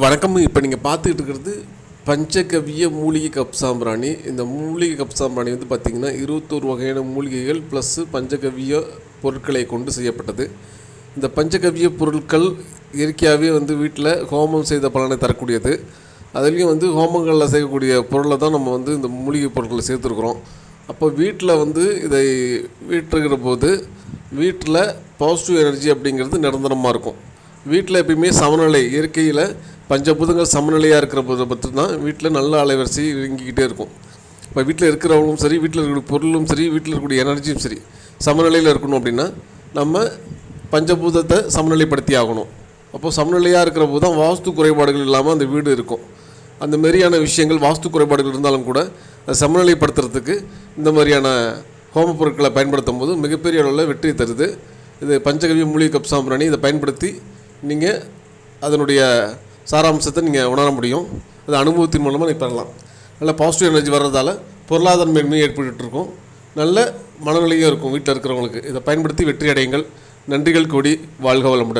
வணக்கம். இப்போ நீங்கள் பார்த்துக்கிட்டு இருக்கிறது பஞ்சகவிய மூலிகை கப் சாம்பிராணி. இந்த மூலிகை கப் சாம்பிராணி வந்து பார்த்திங்கன்னா இருபத்தோரு வகையான மூலிகைகள் ப்ளஸ்ஸு பஞ்சகவிய பொருட்களை கொண்டு செய்யப்பட்டது. இந்த பஞ்சகவிய பொருட்கள் இயற்கையாகவே வந்து வீட்டில் ஹோமம் செய்த பலனை தரக்கூடியது. அதுலேயும் வந்து ஹோமங்களில் செய்யக்கூடிய பொருளை தான் நம்ம வந்து இந்த மூலிகை பொருட்களை சேர்த்துருக்குறோம். அப்போ வீட்டில் வந்து இதை வீட்டிருக்கிற போது வீட்டில் பாசிட்டிவ் எனர்ஜி அப்படிங்கிறது நிரந்தரமாக இருக்கும். வீட்டில் எப்பயுமே சமநிலை. இயற்கையில் பஞ்சபூதங்கள் சமநிலையாக இருக்கிற போதை பற்றி தான் வீட்டில் நல்ல அலைவரிசை இயங்கிக்கிட்டே இருக்கும். இப்போ வீட்டில் இருக்கிறவங்களும் சரி வீட்டில் இருக்கக்கூடிய பொருளும் சரி வீட்டில் இருக்கக்கூடிய எனர்ஜியும் சரி சமநிலையில் இருக்கணும் அப்படின்னா நம்ம பஞ்சபூதத்தை சமநிலைப்படுத்தி ஆகணும். அப்போது சமநிலையாக இருக்கிற போது தான் வாஸ்து குறைபாடுகள் இல்லாமல் அந்த வீடு இருக்கும். அந்த மாதிரியான விஷயங்கள் வாஸ்து குறைபாடுகள் இருந்தாலும் கூட அதை சமநிலைப்படுத்துறதுக்கு இந்த மாதிரியான ஹோம பொருட்களை பயன்படுத்தும் போது மிகப்பெரிய அளவில் வெற்றி தருது. இது பஞ்சகவி மூலிகை கப் சாம்பிராணி இதை பயன்படுத்தி நீங்கள் அதனுடைய சாராம்சத்தை நீங்கள் உணர முடியும். அது அனுபவத்தின் மூலமாக நீங்கள் பெறலாம். நல்ல பாசிட்டிவ் எனர்ஜி வர்றதால பொருளாதார மேன்மையும் ஏற்பட்டுருக்கும். நல்ல மனநிலையும் இருக்கும் வீட்டில் இருக்கிறவங்களுக்கு. இதை பயன்படுத்தி வெற்றி அடையுங்கள். நன்றிகள் கூடி வாழ்க வளமுடன்.